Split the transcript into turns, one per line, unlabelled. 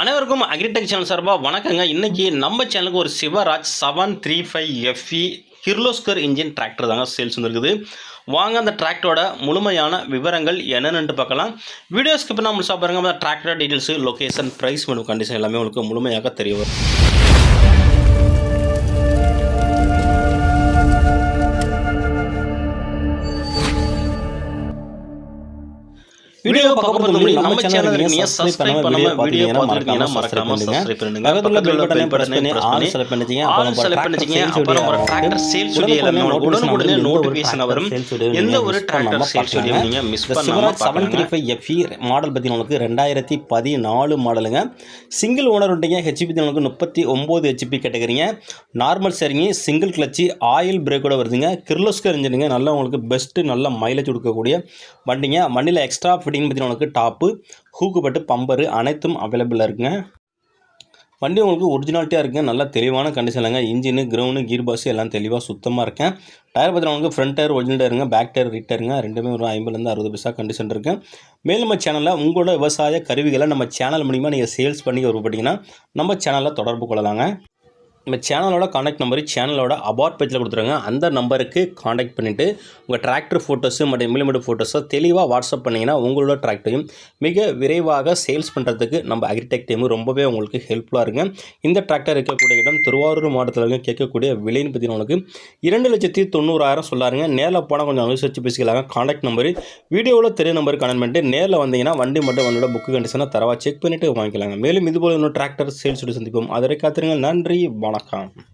அனைவருக்கும் agritech channel சார்பாக வணக்கங்க. இன்னைக்கு நம்ம சேனலுக்கு ஒரு Swaraj seven three five FE Kirloskar engine tractor தாங்க சேல்ஸ் வந்துருக்குது வாங்க அந்த டிராக்டரோட முழுமையான விவரங்கள் என்னென்னு பார்க்கலாம். வீடியோ ஸ்கிப் பண்ணால் முழுசாக பாருங்கள் அந்த டிராக்டர் டீட்டெயில்ஸு லொகேஷன் ப்ரைஸ் மற்றும் கண்டிஷன் எல்லாமே உங்களுக்கு முழுமையாக தெரிய வரும். வீடியோ பார்க்க போகிறது முன்னாடி நம்ம சேனல் இருக்கீங்க சப்ஸ்கிரைப் பண்ணாம வீடியோ பார்த்துருக்கீங்கன்னா மறக்காம சப்ஸ்கிரைப் பண்ணுங்க.
பக்கத்துல பெல் பட்டனை
பட்டனை
பிரஸ் பண்ணி
press
ஆல்
பண்ணி
செலக்ட் பண்ணிட்டீங்க
ஆல் செலக்ட் பண்ணிட்டீங்க அப்புறம் ஒரு டிராக்டர் சேல்ஸ் வீடியோ எல்லாமே உங்களுக்கு உடனுக்குடனே நோட்டிஃபிகேஷன் வரும் எந்த ஒரு டிராக்டர் சேல்ஸ் வீடியோ நீங்க மிஸ் பண்ணாம
seven three five FE model பற்றி உங்களுக்கு ரெண்டாயிரத்தி பதினாலு மாடலுங்க சிங்கிள் ஓனர் வந்துட்டீங்க ஹெச்பி உங்களுக்கு முப்பத்தி ஒம்பது ஹெச்பி கேட்டகரிங்க நார்மல் சரிங்க சிங்கிள் கிளச்சி ஆயில் பிரேக்கோட வருதுங்க. கிர்லோஸ்கர் இன்ஜினுங்க நல்லா உங்களுக்கு பெஸ்ட்டு நல்ல மைலேஜ் கொடுக்கக்கூடிய வண்டிங்க. வண்டியில் எக்ஸ்ட்ரா ஃபிட்டிங் உனக்கு உங்களுக்கு டாப்பு ஹூக்குப்பட்டு பம்பரு அனைத்தும் அவைலபிளாக இருக்குங்க. வண்டி உங்களுக்கு ஒரிஜினாலிட்டியாக இருக்குங்க. நல்லா தெளிவான கண்டிஷனில்ங்க இன்ஜினு கிரவுண்டு கீர் பாஸ் எல்லாம் தெளிவாக சுத்தமாக இருக்கேன். டயர் பார்த்தீங்கன்னா உங்களுக்கு ஃப்ரண்ட் டயர் ஒரிஜினல் டயருங்க பேக் டயர் ரிட் டயருங்க ரெண்டுமே ஒரு ஐம்பதுலேருந்து அறுபது பைசா கண்டிஷன் இருக்குது மேலும் நம்ம சேனலில் உங்களோட விவசாய கருவிகளை நம்ம சேனல் மூலிமா நீங்கள் சேல்ஸ் பண்ணி விருப்பப்பட்டீங்கன்னா நம்ம சேனலில் தொடர்பு கொள்ளலாங்க. நம்ம சேனலோட காண்டாக்ட் நம்பர் சேனலோட அபார்ட் பேஜில் கொடுத்துருங்க. அந்த நம்பருக்கு காண்டாக்ட் பண்ணிவிட்டு உங்கள் டிராக்டர் ஃபோட்டோஸு மற்றும் இம்ப்ளிமெண்ட் ஃபோட்டோஸை தெளிவாக வாட்ஸ்அப் பண்ணிங்கன்னா உங்களோட டிராக்டரையும் மிக விரைவாக சேல்ஸ் பண்ணுறதுக்கு நம்ம அக்ரிடெக் டீம் ரொம்பவே உங்களுக்கு ஹெல்ப்ஃபுல்லாக இருங்க இந்த டிராக்டர் இருக்கக்கூடிய இடம் திருவாரூர் மாவட்டத்தில் இருக்க கேட்கக்கூடிய விலைன்னு பார்த்தீங்கன்னா உங்களுக்கு இரண்டு லட்சத்தி தொண்ணூறாயிரம் சொல்லாருங்க. நேரில் போனால் கொஞ்சம் அனுசரித்து பேசிக்கலாங்க. காண்டாக்ட் நம்பர் வீடியோவில் தெரிய நம்பருக்கு கனெக்ட் பண்ணிட்டு நேரில் வந்தீங்கன்னா வண்டி மட்டும் வண்டியோட புக்கு கண்டிஷனை தரவா செக் பண்ணிவிட்டு வாங்கிக்கலாங்க. மேலும் இதுபோல் இன்னும் டிராக்டர் சேல்ஸ் சந்திப்போம். அதற்கு காத்திருங்க நன்றி. வணக்கம். Welcome